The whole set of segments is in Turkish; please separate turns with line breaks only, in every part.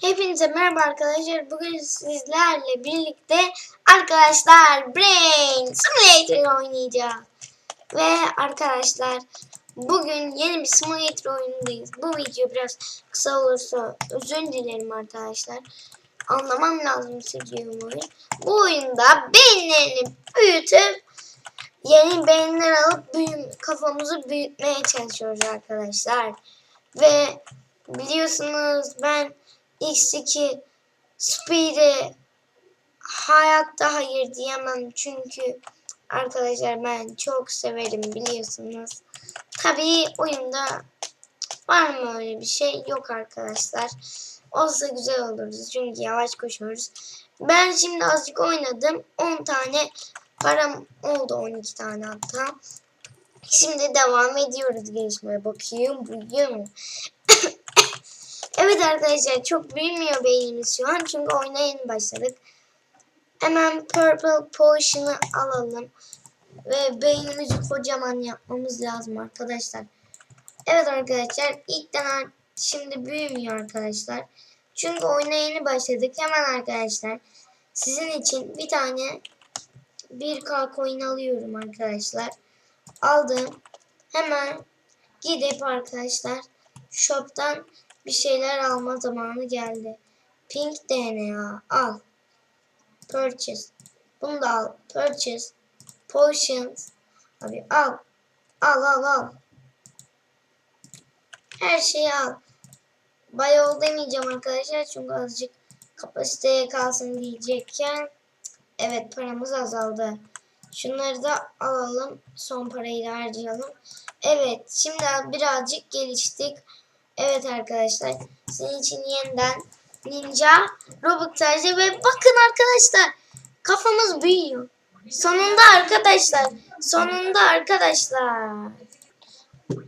Hepinize merhaba arkadaşlar. Bugün sizlerle birlikte arkadaşlar Brain Simulator oynayacağız. Ve arkadaşlar bugün yeni bir simulator oyunundayız. Bu video biraz kısa olursa özür dilerim arkadaşlar. Anlamam lazım oyun. Bu oyunda beyinlerini büyütüp yeni beyinler alıp büyüm, kafamızı büyütmeye çalışıyoruz arkadaşlar. Ve biliyorsunuz ben X2 Speed'e hayatta hayır diyemem çünkü arkadaşlar ben çok severim biliyorsunuz. Tabii oyunda var mı öyle bir şey? Yok arkadaşlar. Olsa güzel olurdu çünkü yavaş koşuyoruz. Ben şimdi azıcık oynadım. 10 tane param oldu 12 tane hatta. Şimdi devam ediyoruz gelişmeye. Bakayım mu? Evet arkadaşlar çok büyümüyor beynimiz şu an. Çünkü oyuna yeni başladık. Hemen Purple Potion'ı alalım. Ve beynimizi kocaman yapmamız lazım arkadaşlar. Evet arkadaşlar ilkten şimdi büyümüyor arkadaşlar. Çünkü oyuna başladık. Hemen arkadaşlar sizin için bir tane 1K coin alıyorum arkadaşlar. Aldım. Hemen gidip arkadaşlar shop'tan bir şeyler alma zamanı geldi. Pink DNA al. Purchase. Bunu da al. Purchase. Potions. Abi al. Al al al. Her şeyi al. Bayağı demeyeceğim arkadaşlar çünkü azıcık kapasiteye kalsın diyecekken evet paramız azaldı. Şunları da alalım. Son parayı da harcayalım. Evet. Şimdi birazcık geliştik. Evet arkadaşlar. Sizin için yeniden Ninja Robux tercih ve bakın arkadaşlar. Kafamız büyüyor. Sonunda arkadaşlar. Sonunda arkadaşlar.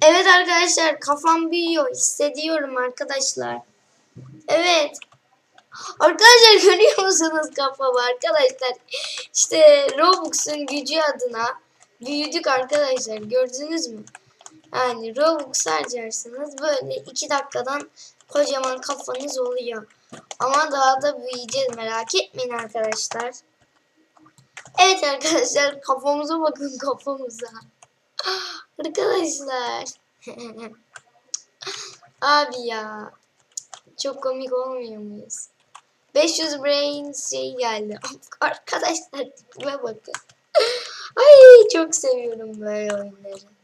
Evet arkadaşlar kafam büyüyor. Hissediyorum arkadaşlar. Evet. Arkadaşlar görüyor musunuz kafamı arkadaşlar? İşte Robux'un gücü adına büyüdük arkadaşlar. Gördünüz mü? Yani Robux harcarsınız böyle 2 dakikadan kocaman kafanız oluyor. Ama daha da büyüyeceğiz merak etmeyin arkadaşlar. Evet arkadaşlar kafamıza bakın kafamıza. Arkadaşlar. Abi ya. Çok komik olmuyor muyuz? 500 brain şey geldi. Arkadaşlar tipime bakın. Ay çok seviyorum böyle oyunları.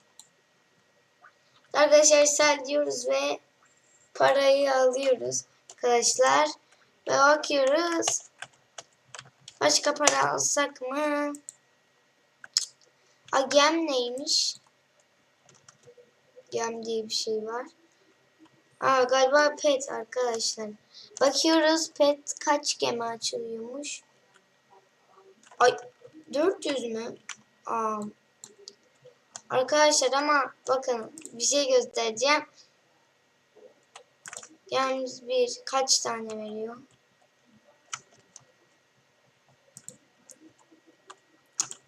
Arkadaşlar sel diyoruz ve parayı alıyoruz arkadaşlar. Ve bakıyoruz. Başka para alsak mı? A gem neymiş? Gem diye bir şey var. Aa galiba pet arkadaşlar. Bakıyoruz pet kaç gemi açılıyormuş. Ay 400 mü? Aa. Arkadaşlar ama bakın bir şey göstereceğim. Yalnız bir kaç tane veriyor?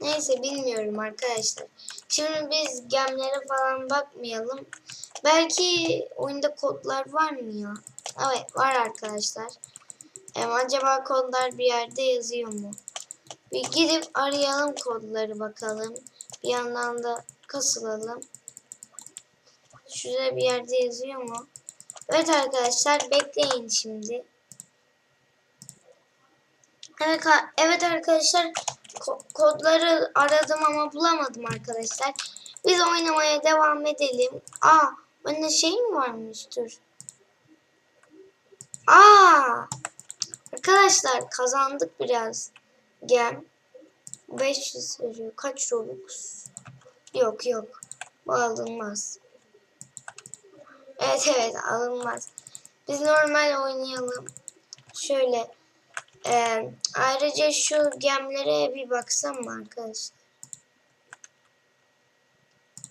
Neyse bilmiyorum arkadaşlar. Şimdi biz gemlere falan bakmayalım. Belki oyunda kodlar var mı ya? Evet var arkadaşlar. Ee, acaba kodlar bir yerde yazıyor mu? Bir gidip arayalım kodları bakalım. Bir yandan da kasılalım. Şurada bir yerde yazıyor mu? Evet arkadaşlar bekleyin şimdi. Evet, evet arkadaşlar ko kodları aradım ama bulamadım arkadaşlar. Biz oynamaya devam edelim. Aa, bende şey mi varmış? Dur. Aa! Arkadaşlar kazandık biraz. Gem. 500 veriyor. Kaç Robux? Yok yok. Bu alınmaz. Evet evet alınmaz. Biz normal oynayalım. Şöyle. Ee, ayrıca şu gemlere bir baksam mı arkadaşlar?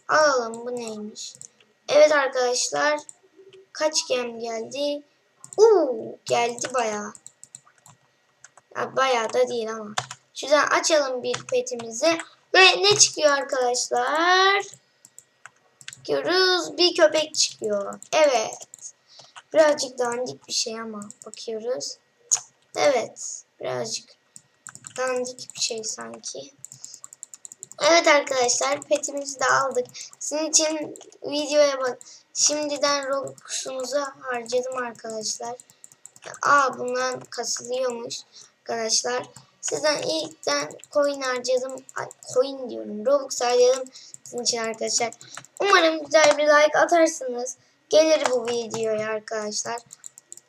Alalım bu neymiş? Evet arkadaşlar. Kaç gem geldi? Uuu geldi bayağı. Ya bayağı da değil ama. Şuradan açalım bir petimizi. Ve ne çıkıyor arkadaşlar? Görüyoruz bir köpek çıkıyor. Evet. Birazcık dandik bir şey ama bakıyoruz. Evet birazcık dandik bir şey sanki. Evet arkadaşlar petimizi de aldık. Sizin için videoya bak. Şimdiden Robux'unuzu harcadım arkadaşlar. Aa bundan kasılıyormuş arkadaşlar. Sizden ilkten coin harcadım. Ay, coin diyorum. Robux harcadım sizin için arkadaşlar. Umarım güzel bir like atarsınız. Gelir bu videoya arkadaşlar.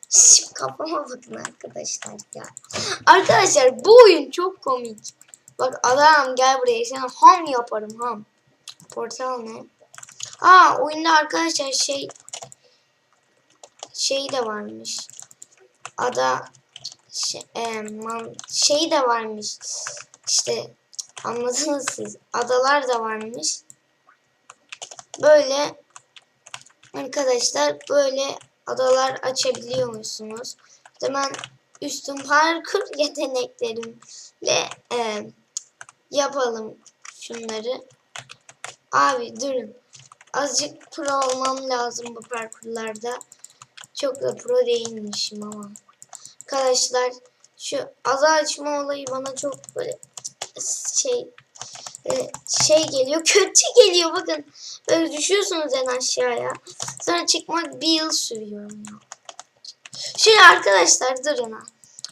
Şş, kafama bakın arkadaşlar ya. Arkadaşlar bu oyun çok komik. Bak adam gel buraya sana ham yaparım ham. Portal ne? Aa oyunda arkadaşlar şey şey de varmış. Ada şey, e, man, şey de varmış. İşte anladınız siz. Adalar da varmış. Böyle arkadaşlar böyle adalar açabiliyormuşsunuz. İşte ben üstün parkur yeteneklerimle e, yapalım şunları. Abi durun. Azıcık pro olmam lazım bu parkurlarda. Çok da pro değilmişim ama. Arkadaşlar şu ada açma olayı bana çok böyle şey e, şey geliyor. Kötü geliyor bakın. Böyle düşüyorsunuz en aşağıya. Sonra çıkmak bir yıl sürüyor. Şöyle arkadaşlar durun ha.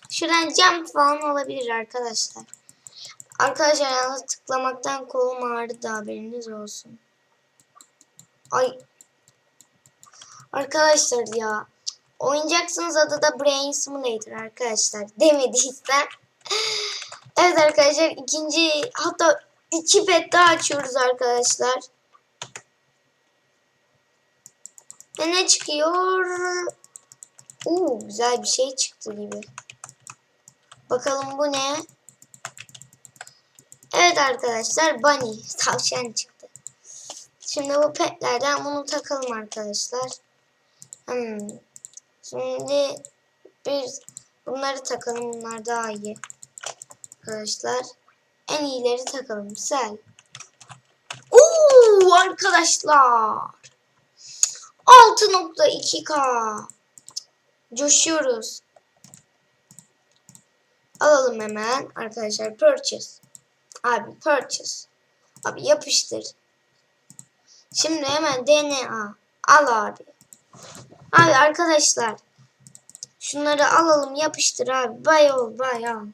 Şuradan jump falan olabilir arkadaşlar. Arkadaşlar yalnız tıklamaktan kolum ağrıdı haberiniz olsun. Ay. Arkadaşlar ya. Oynayacaksınız adı da Brain Simulator arkadaşlar. Demediysem. evet arkadaşlar ikinci hatta iki pet daha açıyoruz arkadaşlar. Ve ne çıkıyor? Oo güzel bir şey çıktı gibi. Bakalım bu ne? Evet arkadaşlar bunny tavşan çıktı. Şimdi bu petlerden bunu takalım arkadaşlar. Hmm. Şimdi bir bunları takalım. Bunlar daha iyi. Arkadaşlar en iyileri takalım. Sel. Oo arkadaşlar. 6.2k. Coşuyoruz. Alalım hemen arkadaşlar purchase. Abi purchase. Abi yapıştır. Şimdi hemen DNA. Al abi. Abi arkadaşlar. Şunları alalım yapıştır abi. Bay ol bay al.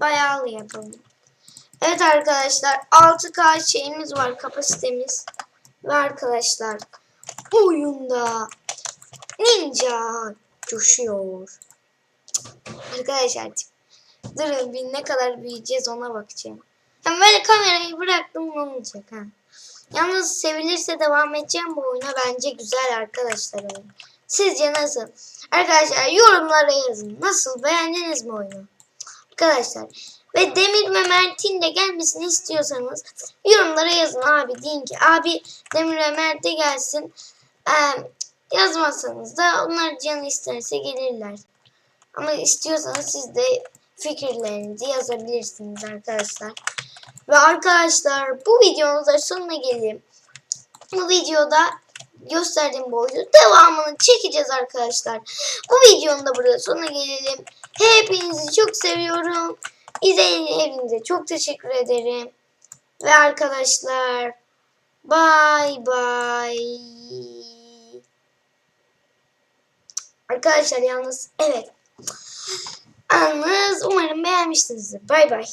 Bay al yapalım. Evet arkadaşlar 6K şeyimiz var kapasitemiz. Ve arkadaşlar oyunda ninja coşuyor. Arkadaşlar durun bir ne kadar büyüyeceğiz ona bakacağım. Hem böyle kamerayı bıraktım ne olacak ha. Yalnız sevilirse devam edeceğim bu oyuna. Bence güzel arkadaşlar. Sizce nasıl? Arkadaşlar yorumlara yazın. Nasıl? Beğendiniz mi oyunu? Arkadaşlar. Ve Demir ve Mert'in de gelmesini istiyorsanız yorumlara yazın abi. Deyin ki abi Demir ve Mert de gelsin. Ee, yazmazsanız da onlar canı isterse gelirler. Ama istiyorsanız siz de fikirlerinizi yazabilirsiniz arkadaşlar. Ve arkadaşlar bu videonun da sonuna gelelim. Bu videoda gösterdiğim bu oyunu devamını çekeceğiz arkadaşlar. Bu videonun da burada sonuna gelelim. Hepinizi çok seviyorum. İzlediğiniz hepinize çok teşekkür ederim. Ve arkadaşlar bye bye. Arkadaşlar yalnız evet. Yalnız umarım beğenmişsinizdir. Bay bay.